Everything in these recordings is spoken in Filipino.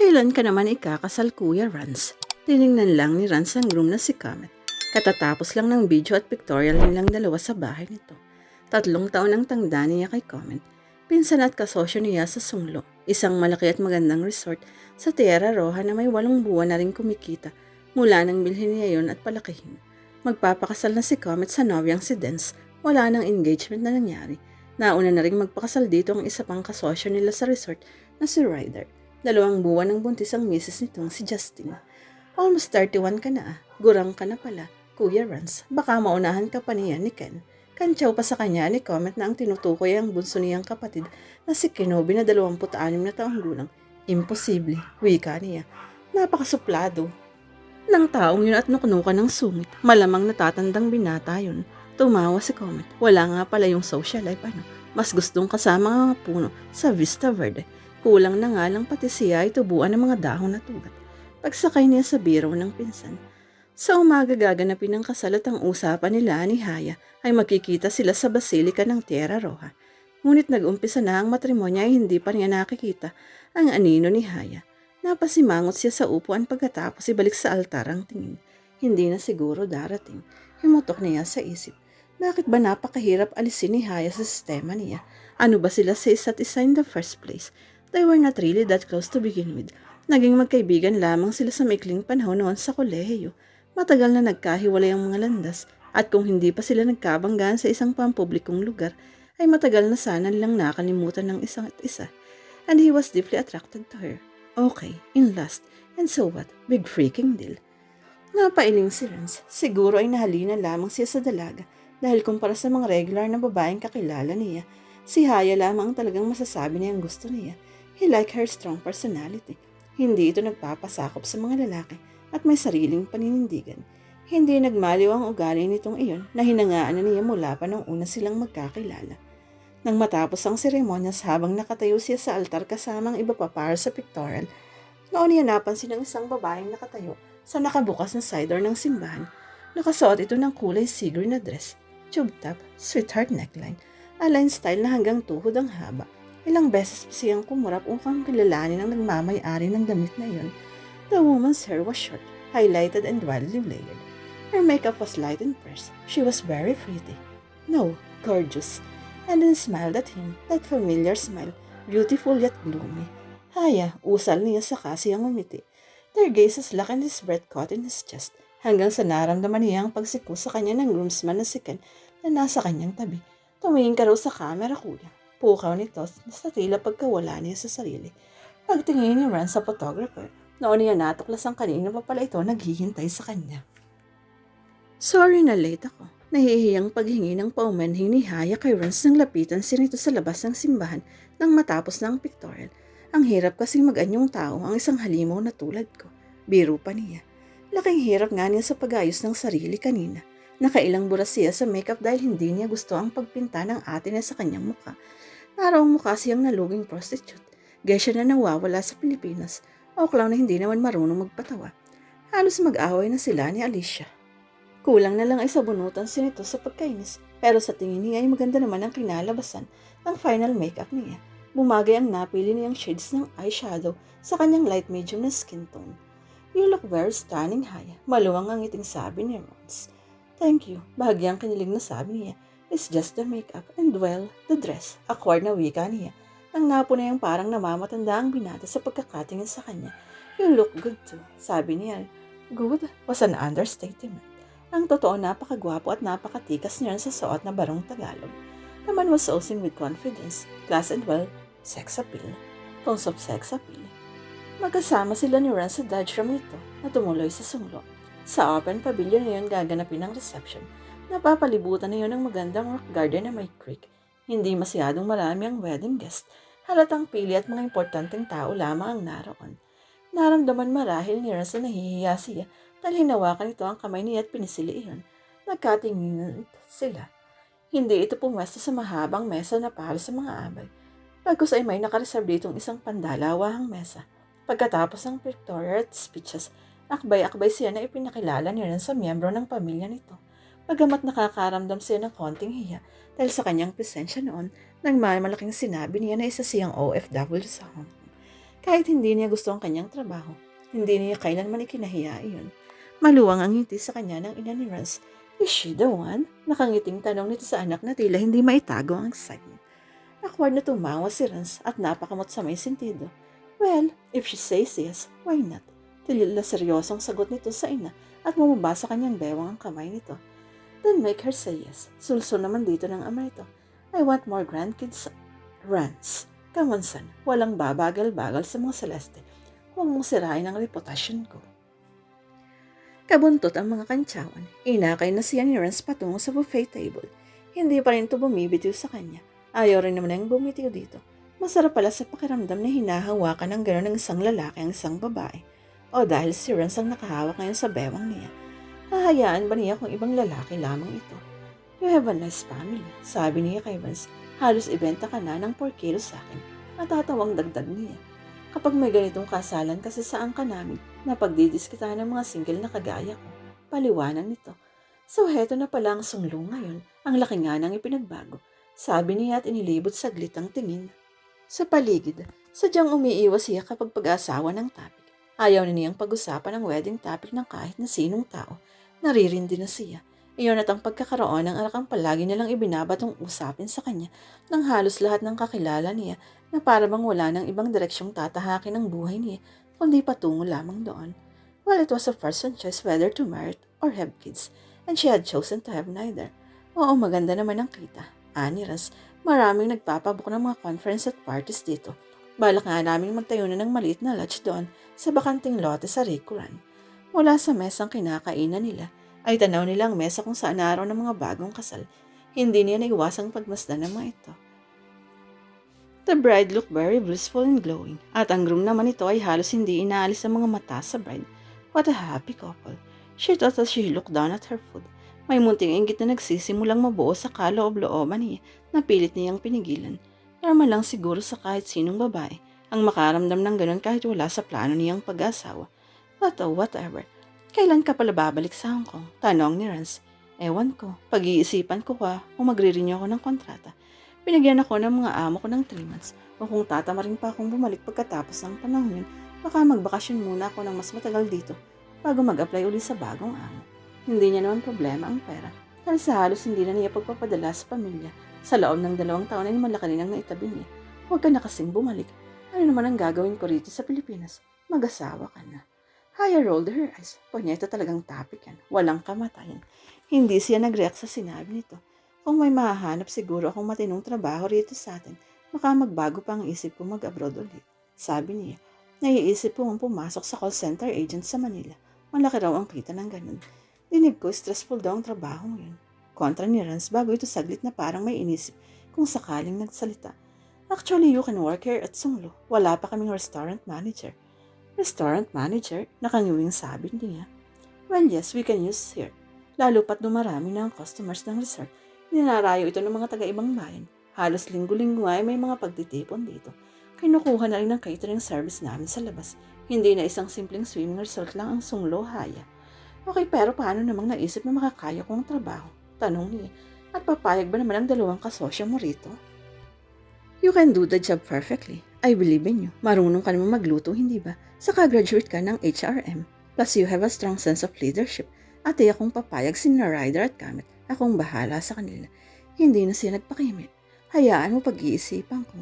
Kailan ka naman ikakasal, Kuya Rans? Tiningnan lang ni Rans ang groom na si Comet. Katatapos lang ng video at pictorial nilang dalawa sa bahay nito. Tatlong taon ang tanda niya kay Comet. Pinsan at kasosyo niya sa Sunglo, isang malaki at magandang resort sa Tierra Roja na may walong buwan na rin kumikita mula nang bilhin niya yon at palakihin. Magpapakasal na si Comet sa nobyang si Dens, wala nang engagement na nangyari. Nauna na rin magpakasal dito ang isa pang kasosyo nila sa resort na si Ryder. Dalawang buwan ng buntis ang misis nitong si Justin. Almost 31 ka na ah. Gurang ka na pala. Kuya Rans, baka maunahan ka pa niya ni Ken. Kantsaw pa sa kanya ni comment na ang tinutukoy ang bunso niyang kapatid na si Kenobi na 26 na taong gulang. Imposible, wika niya. Napakasuplado. Nang taong yun at nukunukan ng sungit, malamang natatandang binata yun. Tumawa si Comet. Wala nga pala yung social life ano. Mas gustong kasama ang mga puno sa Vista Verde. Kulang na nga lang pati siya ay tubuan ng mga dahon na tugat. Pagsakay niya sa biro ng pinsan. Sa umaga gaganapin ang kasal at ang usapan nila ni Haya ay magkikita sila sa Basilika ng Tierra Roja. Ngunit nag-umpisa na ang matrimonyo ay hindi pa niya nakikita ang anino ni Haya. Napasimangot siya sa upuan pagkatapos ibalik sa altar ang tingin. Hindi na siguro darating. Himutok niya sa isip. Bakit ba napakahirap alisin ni Haya sa sistema niya? Ano ba sila sa isa't isa in the first place? They were not really that close to begin with. Naging magkaibigan lamang sila sa maikling panahon noon sa kolehiyo. Matagal na nagkahiwalay ang mga landas at kung hindi pa sila nagkabanggaan sa isang pampublikong lugar, ay matagal na sana nilang nakalimutan ng isang at isa. And he was deeply attracted to her. Okay, in lust. And so what? Big freaking deal. Napailing si Renz. Siguro ay nahalina lamang siya sa dalaga dahil kumpara sa mga regular na babaeng kakilala niya, si Haya lamang ang talagang masasabi niyang gusto niya. He liked her strong personality. Hindi ito nagpapasakop sa mga lalaki at may sariling paninindigan. Hindi nagmaliw ang ugali nitong iyon na hinangaan na niya mula pa nung una silang magkakilala. Nang matapos ang seremonyas habang nakatayo siya sa altar kasama ang iba pa para sa pictorial, noon niya napansin ang isang babaeng nakatayo sa nakabukas na side door ng simbahan. Nakasuot ito ng kulay green na dress, tube top, sweetheart neckline, align style na hanggang tuhod ang haba. Ilang beses pa siyang kumurap upang kilalanin ang nagmamayari ng damit na iyon. The woman's hair was short, highlighted and wildly layered. Her makeup was light and fresh. She was very pretty. No, gorgeous. And then smiled at him, that familiar smile, beautiful yet gloomy. Haya, usal niya sa kasi ang umiti. Their gazes locked and his breath caught in his chest, hanggang sa naramdaman niya ang pagsiku sa kanya ng groomsman na si Ken na nasa kanyang tabi. Tumingin ka raw sa camera, kuya. Pukaw nito sa tila pagkawala niya sa sarili. Pagtingin ni Ran sa photographer, noon niya natuklas ang kanina pa pala ito naghihintay sa kanya. Sorry na late ako. Nahihiyang paghingi ng paumanhin ni Haya kay Rans nang lapitan siya nito sa labas ng simbahan nang matapos ang pictorial. Ang hirap kasing mag-anyong tao ang isang halimaw na tulad ko. Biro pa niya. Laking hirap nga niya sa pag-ayos ng sarili kanina. Nakailang buras siya sa makeup dahil hindi niya gusto ang pagpinta ng ate niya sa kanyang mukha. Narawang mukha siyang naluging prostitute. Gesya na nawawala sa Pilipinas. O clown na hindi naman marunong magpatawa. Halos mag-away na sila ni Alicia. Kulang na lang ay sabunutan si nito sa pagkainis. Pero sa tingin niya ay maganda naman ang kinalabasan ng final makeup niya. Bumagay ang napili niyang shades ng eyeshadow sa kanyang light medium na skin tone. You look very stunning, Haya. Maluwang ang ngiting sabi ni Rons. Thank you. Bahagyang kinilig na sabi niya. It's just the makeup and well, the dress. Acquired na wika niya. Nang napo na yung parang namamatanda ang binata sa pagkakatingin sa kanya. You look good too, sabi niya. Good was an understatement. Ang totoo napakagwapo at napakatikas niya sa suot na barong Tagalog. The man was oozing with confidence, class and well, sex appeal. Tons of sex appeal. Magkasama sila ni Ran sa Dodge room nito na tumuloy sa sunglo. Sa open pavilion na yun gaganapin ang reception. Napapalibutan na yun ng magandang rock garden na may creek. Hindi masyadong marami ang wedding guest. Halatang pili at mga importanteng tao lamang ang naroon. Naramdaman marahil ni Ran sa nahihiya siya dahil hinawakan ito ang kamay niya at pinisili iyon. Nagkatinginan sila. Hindi ito pumwesto sa mahabang mesa na para sa mga abay. Pagkus ay may nakareserve ditong isang pandalawahang mesa. Pagkatapos ng pictorial at speeches, akbay-akbay siya na ipinakilala niya rin sa miyembro ng pamilya nito. Pagamat nakakaramdam siya ng konting hiya dahil sa kanyang presensya noon, nang may malaking sinabi niya na isa siyang OFW sa Hong Kong. Kahit hindi niya gusto ang kanyang trabaho, hindi niya kailanman ikinahiya iyon. Maluwang ang ngiti sa kanya ng ina ni Rance. Is she the one? Nakangiting tanong nito sa anak na tila hindi maitago ang excitement. Akward na tumawa si Rance at napakamot sa may sentido. Well, if she says yes, why not? Tila seryosong sagot nito sa ina at bumaba sa kanyang bewang ang kamay nito. Then make her say yes. Sulsul naman dito ng ama ito. I want more grandkids. Rance. Come on, son. Walang babagal-bagal sa mga celeste. Huwag mong sirain ang reputasyon ko. Kabuntot ang mga kantsawan. Inakay na siya ni Rance patungo sa buffet table. Hindi pa rin ito bumibitiw sa kanya. Ayaw rin naman ang bumitiw dito. Masarap pala sa pakiramdam na hinahawakan ng gano'n ng isang lalaki ang isang babae. O dahil si Rance ang nakahawak ngayon sa bewang niya. Hahayaan ba niya kung ibang lalaki lamang ito? You have a nice family, sabi niya kay Rance. Halos ibenta ka na ng 4 kilo sa akin. Natatawang dagdag niya. Kapag may ganitong kasalan kasi saan ka namin na pagdidiskita ng mga single na kagaya ko, paliwanag nito. So heto na pala ang sunglo ngayon, ang laki nga nang ipinagbago. Sabi niya at inilibot saglit ang tingin. Sa paligid, sadyang umiiwas siya kapag pag-asawa ng topic. Ayaw na niyang pag-usapan ang wedding topic ng kahit na sinong tao. Naririndi na siya. Iyon at ang pagkakaroon ng arakang palagi nilang ibinabatong usapin sa kanya ng halos lahat ng kakilala niya na para bang wala ng ibang direksyong tatahakin ang buhay niya kundi patungo lamang doon. Well, it was a person choice whether to marry or have kids and she had chosen to have neither. Oo, maganda naman ang kita. Ani Ras, maraming nagpapabook ng mga conference at parties dito. Balak nga namin magtayo na ng maliit na lodge doon sa bakanting lote sa Rikuran. Mula sa mesang kinakainan nila, ay tanaw nila ang mesa kung saan araw ng mga bagong kasal. Hindi niya naiwasang pagmasdan ng mga ito. The bride looked very blissful and glowing, at ang groom naman ito ay halos hindi inaalis ang mga mata sa bride. What a happy couple. She thought as she looked down at her food. May munting inggit na nagsisimulang mabuo sa kaloob-looban niya na pilit niyang pinigilan. Normal lang siguro sa kahit sinong babae ang makaramdam ng ganun kahit wala sa plano niyang pag-asawa. But oh, whatever. Kailan ka pala babalik sa Hong Kong? Tanong ni Rance. Ewan ko. Pag-iisipan ko pa kung magre-renew ako ng kontrata. Pinagyan ako ng mga amo ko ng 3 months o kung tatama rin pa akong bumalik pagkatapos ng panahon yun, baka magbakasyon muna ako ng mas matagal dito bago mag-apply uli sa bagong amo. Hindi niya naman problema ang pera dahil sa halos hindi na niya pagpapadala sa pamilya. Sa loob ng dalawang taon ay malaki rin ang naitabi niya. Huwag ka na kasing bumalik. Ano naman ang gagawin ko rito sa Pilipinas? Mag-asawa ka na. Haya rolled her eyes. Punyeta talagang topic yan. Walang kamatayan. Hindi siya nag-react sa sinabi nito. Kung may mahahanap siguro akong matinong trabaho rito sa atin, baka magbago pa ang isip ko mag-abroad ulit. Sabi niya, naiisip ko ang pumasok sa call center agent sa Manila. Malaki raw ang kita ng ganun. Dinig ko, stressful daw ang trabaho yun. Kontra ni Rance bago ito saglit na parang may inisip kung sakaling nagsalita. Actually, you can work here at Sunglo. Wala pa kaming restaurant manager. Restaurant manager? Nakangiwing sabi niya. Well, yes, we can use here. Lalo pat dumarami na ang customers ng resort. Ninarayo ito ng mga taga-ibang bayan. Halos linggo-linggo ay may mga pagtitipon dito. Kinukuha na rin ng catering service namin sa labas. Hindi na isang simpleng swimming resort lang ang Sunglo Haya. Okay, pero paano namang naisip na makakaya ko ang trabaho? Tanong niya. At papayag ba naman ang dalawang kasosyo mo rito? You can do the job perfectly. I believe in you. Marunong ka naman magluto, hindi ba? Saka graduate ka ng HRM. Plus you have a strong sense of leadership. Ate akong papayag si Ryder at Kamet. Akong bahala sa kanila. Hindi na siya nagpakimit. Hayaan mo pag-iisipan ko.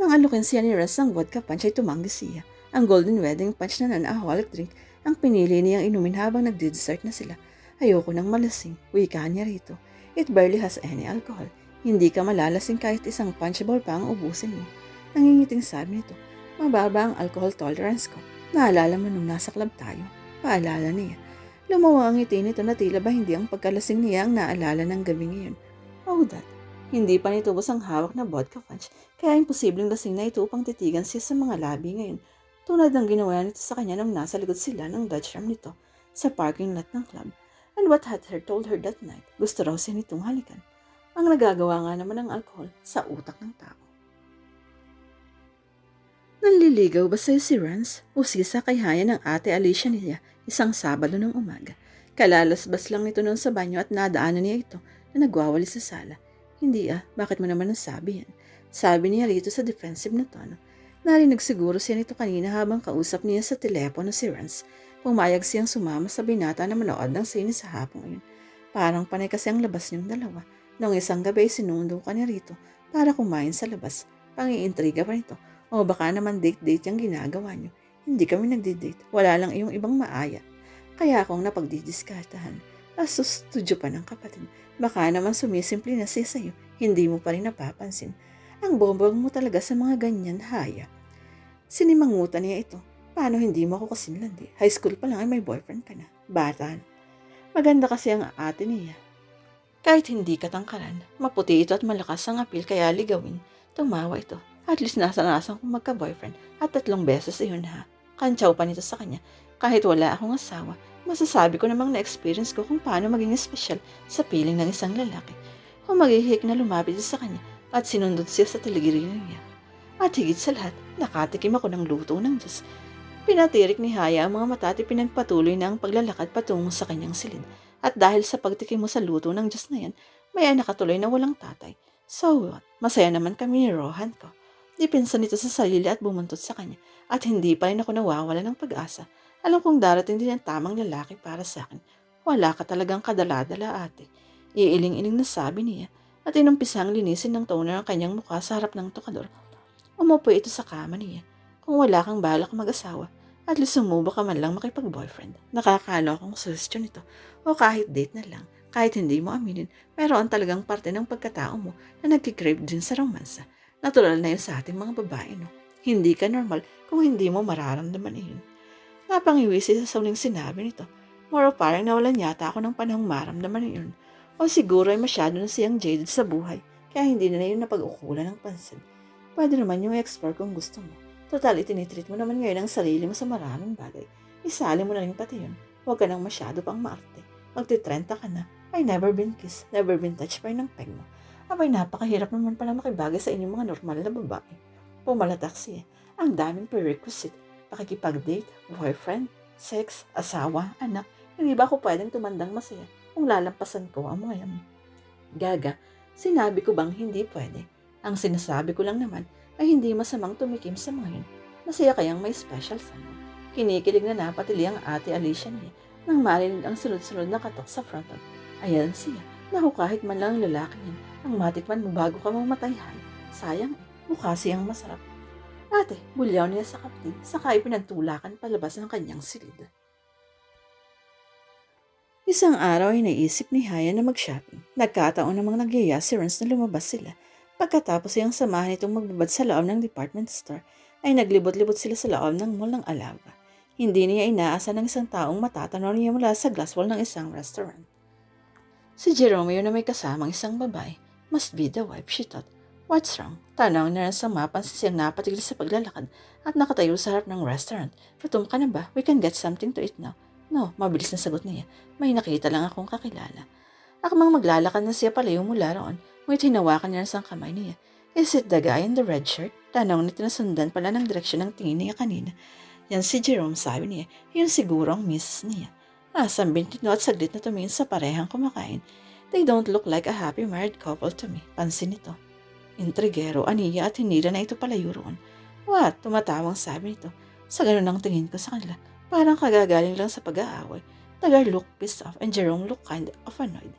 Nang alukin siya ni Russ ng vodka punch ay tumanggi siya. Ang golden wedding punch na non-alcoholic drink ang pinili niyang inumin habang nagdi-dessert na sila. Ayoko nang malasing. Wika niya rito. It barely has any alcohol. Hindi ka malalasing kahit isang punchable pa ang ubusin mo. Nangingiting sabi nito. Mababa ang alcohol tolerance ko. Naalala mo nung nasa club tayo. Paalala niya. Lumawa ang ngiti nito na tila ba hindi ang pagkalasing niya ang naalala ng gabi ngayon. Oh, that. Hindi pa nitubos ang hawak na vodka punch, kaya imposibleng lasing na ito upang titigan siya sa mga labi ngayon. Tulad ng ginawa nito sa kanya nung nasa likod sila ng Dutch Ram nito sa parking lot ng club. And what had her told her that night, gusto raw siya nitong halikan. Ang nagagawa nga naman ng alkohol sa utak ng tao. Nanliligaw ba sa'yo si Rance o si sa kayhaya ng ate Alicia niya isang Sabado ng umaga? Kalalasbas lang nito noon sa banyo at nadaanan niya ito na nagwawali sa sala. Hindi ah, bakit mo naman nasabi yan? Sabi niya rito sa defensive na tono. Narinig siguro siya nito kanina habang kausap niya sa telepono si Rance. Pumayag siyang sumama sa binata na manood ng sine sa hapong iyon. Parang panay kasi ang labas niyong dalawa. Noong isang gabi sinundo ka niya rito para kumain sa labas. Pangiintriga pa nito. O baka naman date-date yung ginagawa niyo. Hindi kami nagdi-date. Wala lang iyong ibang maaya. Kaya akong napagdidiskartahan. Aso studio pa ng kapatid. Baka naman sumisimple na siya sa'yo. Hindi mo pa rin napapansin. Ang bombong mo talaga sa mga ganyan, haya. Sinimangutan niya ito. Paano hindi mo ako kasinlandi? High school pa lang ay may boyfriend ka na. Bata. Maganda kasi ang ate niya. Kahit hindi katangkaran, maputi ito at malakas ang apil kaya ligawin. Tumawa ito. At least nasanasan kong magka-boyfriend at tatlong beses iyon ha. Kantsaw pa nito sa kanya. Kahit wala akong asawa, masasabi ko namang na-experience ko kung paano maging espesyal sa piling ng isang lalaki. Kung maghihik na lumapit sa kanya at sinundot siya sa taligirinan niya. At higit sa lahat, nakatikim ako ng luto ng Diyos. Pinatirik ni Haya ang mga mata at pinagpatuloy na ang paglalakad patungo sa kanyang silid. At dahil sa pagtikim mo sa luto ng Diyos na yan, may anak katuloy na walang tatay. So? Masaya naman kami ni Rohan ko. Di pinsan nito sa sarili at bumuntot sa kanya. At hindi pa rin ako nawawala ng pag-asa. Alam kong darating din ang tamang lalaki para sa akin. Wala ka talagang kadaladala ate. Iiling-iling na sabi niya at inumpisang linisin ng toner ang kanyang mukha sa harap ng tukador. Umupo ito sa kama niya. Kung wala kang balak mag-asawa, at least sumubo ka man lang makipag-boyfriend. Nakakala akong suggestion ito. O kahit date na lang, kahit hindi mo aminin, meron talagang parte ng pagkatao mo na nagkikrave din sa romansa. Natural na yun sa ating mga babae, no? Hindi ka normal kung hindi mo mararamdaman iyon. Napangiwisi sa sauling sinabi nito. Moro parang nawalan yata ako ng panahong maramdaman iyon. O siguro ay masyado na siyang jaded sa buhay, kaya hindi na na yun napag-ukulan ng pansin. Pwede naman yung explore kung gusto mo. Total, itinitreat mo naman ngayon ang sarili mo sa maraming bagay. Isali mo na rin pati yun. Huwag ka nang masyado pang maarte. Magtitrenta ka na. I never been kissed, never been touched by ng peg mo. Abay, napakahirap naman pala makibagay sa inyong mga normal na babae. Pumalatak siya. Ang daming prerequisite. Pakikipag-date, boyfriend, sex, asawa, anak. Hindi ba ako pwedeng tumandang masaya kung lalampasan ko ang mga yan? Gaga, sinabi ko bang hindi pwede? Ang sinasabi ko lang naman ay hindi masamang tumikim sa mga yun. Masaya kayang may special sa mo. Kinikilig na napatili ang ate Alicia niya nang marinig ang sunod-sunod na katok sa frontal. Ayan siya. Naku kahit man lang ang lalaki niya, ang matikman mo bago ka mamatay hay. Sayang mukha siyang masarap. Ate, bulyaw niya sa kapatid, saka ipinagtulakan palabas ng kanyang silid. Isang araw ay naisip ni Haya na mag-shopping. Nagkataon namang nagyaya si Rance na lumabas sila. Pagkatapos ay ang samahan nitong magbabad sa loob ng department store, ay naglibot-libot sila sa loob ng mall ng Alava. Hindi niya inaasa ng isang taong matatanaw niya mula sa glass wall ng isang restaurant. Si Jerome yun na may kasamang isang babae. Must be the wife, she thought. What's wrong? Tanaw na sa mapansin siyang napatigil sa paglalakad at nakatayo sa harap ng restaurant. Gutom ka na ba? We can get something to eat now. No, mabilis na sagot niya. May nakita lang akong kakilala. Akmang maglalakad na siya palayo mula roon, ngunit hinawakan niya sa kamay niya. Is it the guy in the red shirt? Tanong na sundan pala ng direksyon ng tingin niya kanina. Yan si Jerome, sabi niya. Yun siguro ang miss niya. Nasambin nito at saglit na tumingin sa parehang kumakain. They don't look like a happy married couple to me. Pansin nito. Intrigero, aniya at hinira na ito palayo roon. What? Tumatawang sabi nito. Sa ganun ang tingin ko sa kanila. Parang kagagaling lang sa pag-aaway. Tagar look pissed off and Jerome look kind of annoyed.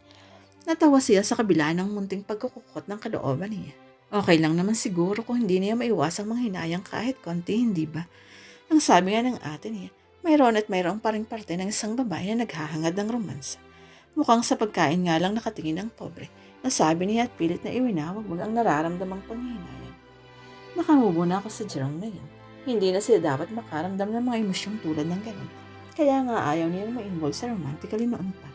Natawa siya sa kabila ng munting pagkukukot ng kalooban niya. Okay lang naman siguro kung hindi niya maiwasang manghinayang kahit konti, hindi ba? Ang sabi nga ng ate niya, mayroon at mayroon pa rin parte ng isang babae na naghahangad ng romansa. Mukhang sa pagkain nga lang nakatingin ang pobre. Nasabi niya at pilit na iwinawag mo ang nararamdamang panghihinayang. Nakamubo na ako sa Jerome na yun. Hindi na sila dapat makaramdam ng mga emosyong tulad ng ganun. Kaya nga ayaw niyang ma-involve sa romantically noon pa.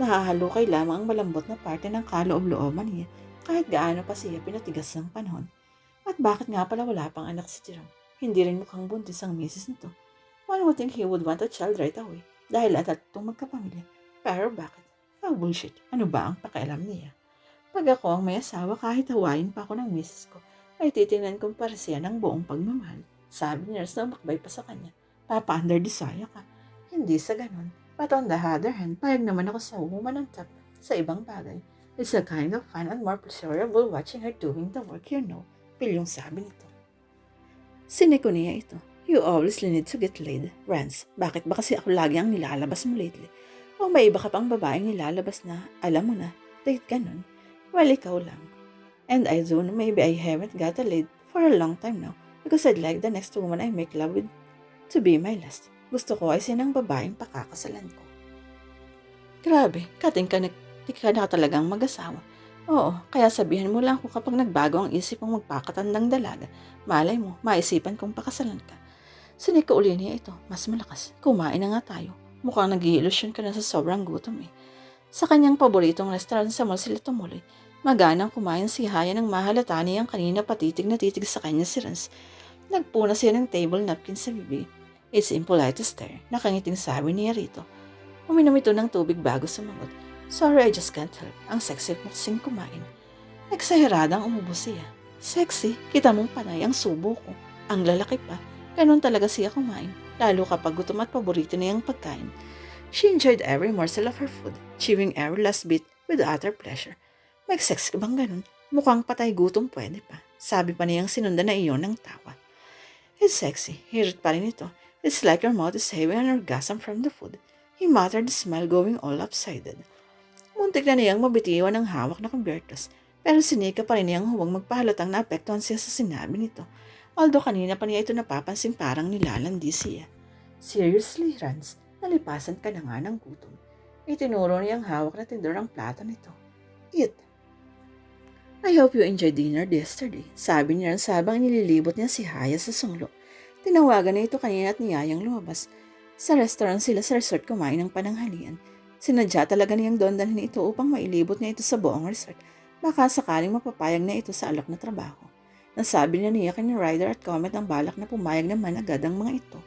Nahahalukay lamang ang malambot na parte ng kaloob-looban niya kahit gaano pa siya pinatigas ng panahon. At bakit nga pala wala pang anak si Jerome? Hindi rin mukhang buntis ang misis nito. One would think he would want a child right away dahil at itong magkapamilya. Pero bakit? Oh, bullshit. Ano ba ang pakialam niya? Pag ako ang may asawa kahit hawain pa ako ng misis ko, ay titingnan kong para siya ng buong pagmamahal. Sabi ni nurse na umakbay pa sa kanya. Papa, under desire ka. Hindi sa ganon. But on the other hand, payag naman ako sa top sa ibang bagay. It's a kind of fun and more pleasurable watching her doing the work you know. Pilyong sabi nito. Siniko niya ito. You obviously need to get laid. Rance, bakit ba kasi ako lagi ang nilalabas mo lately? O may iba ka pang babaeng nilalabas na, alam mo na, date ka nun? Well, ikaw lang. And I do know maybe I haven't got a laid for a long time now because I'd like the next woman I make love with to be my last. Gusto ko ay sinang babaeng pakakasalan ko. Grabe, kating ka, di ka na talagang mag-asawa. Oo, kaya sabihan mo lang ako kapag nagbago ang isip mong magpakatandang dalaga. Malay mo, maisipan kong pakasalan ka. Sinig ko uli niya ito, mas malakas. Kumain na nga tayo. Mukhang nag ka na sa sobrang gutom eh. Sa kanyang paboritong restaurant sa mall sila tumuloy. Maganang kumain si Haya ng mahalata niyang kanina patitig na titig sa kanya si Rance. Nagpuna siya ng table napkin sa bibig. It's impolite to stare. Nakangiting sabi niya rito. Uminom ito ng tubig bago sumagot. Sorry, I just can't help. Ang sexy mo kasing kumain. Eksaheradang umubos siya. Sexy, kita mong panay ang subo ko. Ang lalaki pa. Ganon talaga siya kumain. Lalo kapag gutom at paborito niya ang pagkain. She enjoyed every morsel of her food, chewing every last bit with utter pleasure. May sex ka bang ganun? Mukhang patay gutom pwede pa. Sabi pa niyang sinundan na iyon ng tawa. It's sexy. Hirit pa rin ito. It's like your mouth is having an orgasm from the food. He muttered, the smile going all upsided. Muntik na niyang mabitiwan ng hawak na kumbertos, pero sinika pa rin niyang huwag magpahalatang naapektuhan siya sa sinabi nito. Although kanina pa niya ito napapansin parang nilalandi siya. Seriously, Rans, nalipasan ka na nga ng gutom. Itinuro niyang hawak na tindor ang plato nito. Eat. I hope you enjoyed dinner yesterday, sabi niya sabang nililibot niya si Haya sa sunglo. Tinawagan na ito kanina at niyayang lumabas. Sa restaurant sila sa resort kumain ng pananghalian. Sinadya talaga niyang dondalhin ito upang mailibot niya ito sa buong resort. Baka sakaling mapapayag na ito sa alok na trabaho. Nasabi niya niya kay Ryder at Comet ang balak na pumayag naman agad ang mga ito.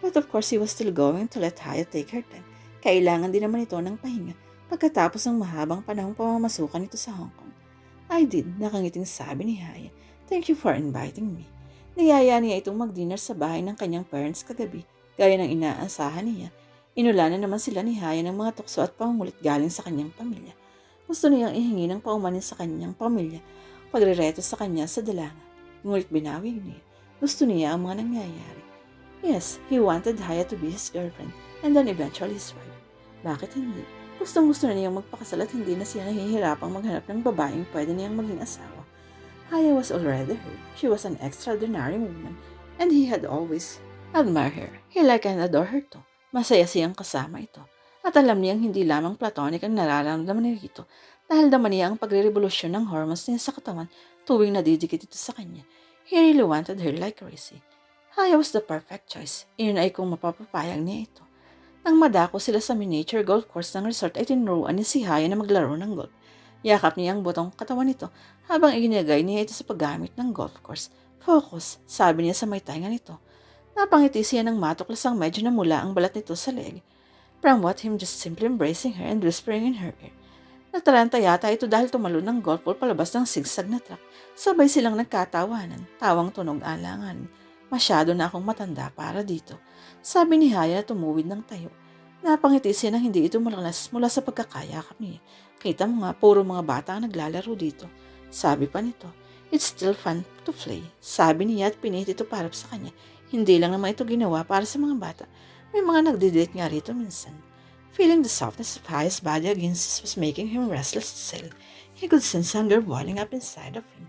But of course he was still going to let Haya take her time. Kailangan din naman ito ng pahinga pagkatapos ng mahabang panahong pamamasukan ito sa Hong Kong. I did, nakangiting sabi ni Haya. Thank you for inviting me. Niyaya niya itong mag-dinner sa bahay ng kanyang parents kagabi, gaya ng inaasahan niya. Inulanan naman sila ni Haya ng mga tukso at pangungulit galing sa kanyang pamilya. Gusto niyang ihingi ng paumanin sa kanyang pamilya, pagrereto sa kanya sa dalaga. Ngunit binawi niya. Gusto niya ang mga nangyayari. Yes, he wanted Haya to be his girlfriend and then eventually his wife. Bakit hindi? Gustong gusto na niyang magpakasal at hindi na siya nahihirapang maghanap ng babaeng pwede niyang maging asawa. Haya was already hurt. She was an extraordinary woman and he had always admired her. He liked and adored her too. Masaya siyang kasama ito. At alam niyang hindi lamang platonic ang nararamdaman niya rito dahil daman niya ang pagre-revolusyon ng hormones niya sa katawan tuwing nadidikit ito sa kanya. He really wanted her like crazy. Haya was the perfect choice. Iyon ay kung mapapapayag niya ito. Nang madako sila sa miniature golf course ng resort ay tinuruan ni si Haya na maglaro ng golf. Yakap niya ang butong katawan nito habang iginagay niya ito sa paggamit ng golf course. Focus, sabi niya sa may tainga nito. Napangiti siya ng matuklasang medyo namula ang balat nito sa leg. From what him just simply embracing her and whispering in her ear. Nataranta yata ito dahil tumalo ng golf ball palabas ng sigsag na truck. Sabay silang nagkatawanan, tawang tunog alangan. Masyado na akong matanda para dito. Sabi ni Haya na tumuwid ng tayo. Napangiti siya nang hindi ito malalas mula sa pagkakayakap niya. Kita mo nga, puro mga bata ang naglalaro dito. Sabi pa nito, it's still fun to play. Sabi niya at pinit ito para sa kanya. Hindi lang naman ito ginawa para sa mga bata. May mga nagdidate nga rito minsan. Feeling the softness of Haya's body against his was making him restless still. He could sense hunger boiling up inside of him.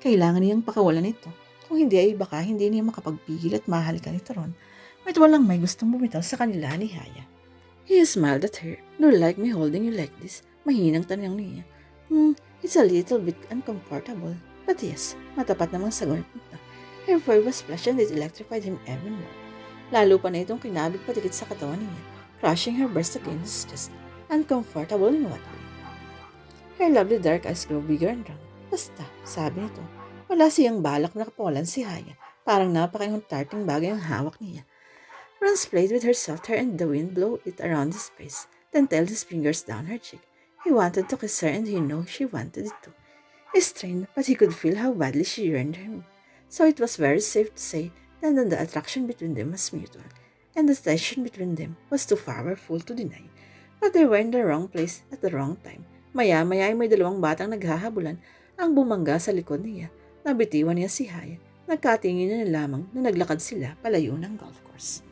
Kailangan niyang pakawalan ito. Kung hindi ay baka hindi niya makapagpigil at mahalikan ito ron. At walang may gustong bumitaw sa kanila ni Haya. He smiled at her. Do you like me holding you like this? Mahinang tanong niya. Hmm, it's a little bit uncomfortable. But yes, matapat namang sagot nito. Her voice was flushed and it electrified him even more. Lalo pa na itong kinabig patikit sa katawan niya, crushing her breast against his. Uncomfortable way? Her lovely dark eyes grew bigger and round. Basta, sabi nito, wala siyang balak na kapawalan si Haya. Parang napakahuntarting bagay ang hawak niya. Rance played with her soft hair and the wind blew it around his face, then tailed his fingers down her cheek. He wanted to kiss her and he knew she wanted it too. He strained, but he could feel how badly she yearned him. So it was very safe to say that the attraction between them was mutual, and the tension between them was too powerful to deny. But they were in the wrong place at the wrong time. Maya-maya ay may dalawang batang naghahabulan ang bumangga sa likod niya. Nabitiwan niya si Haya. Nagkatingin na lamang na naglakad sila palayo ng golf course.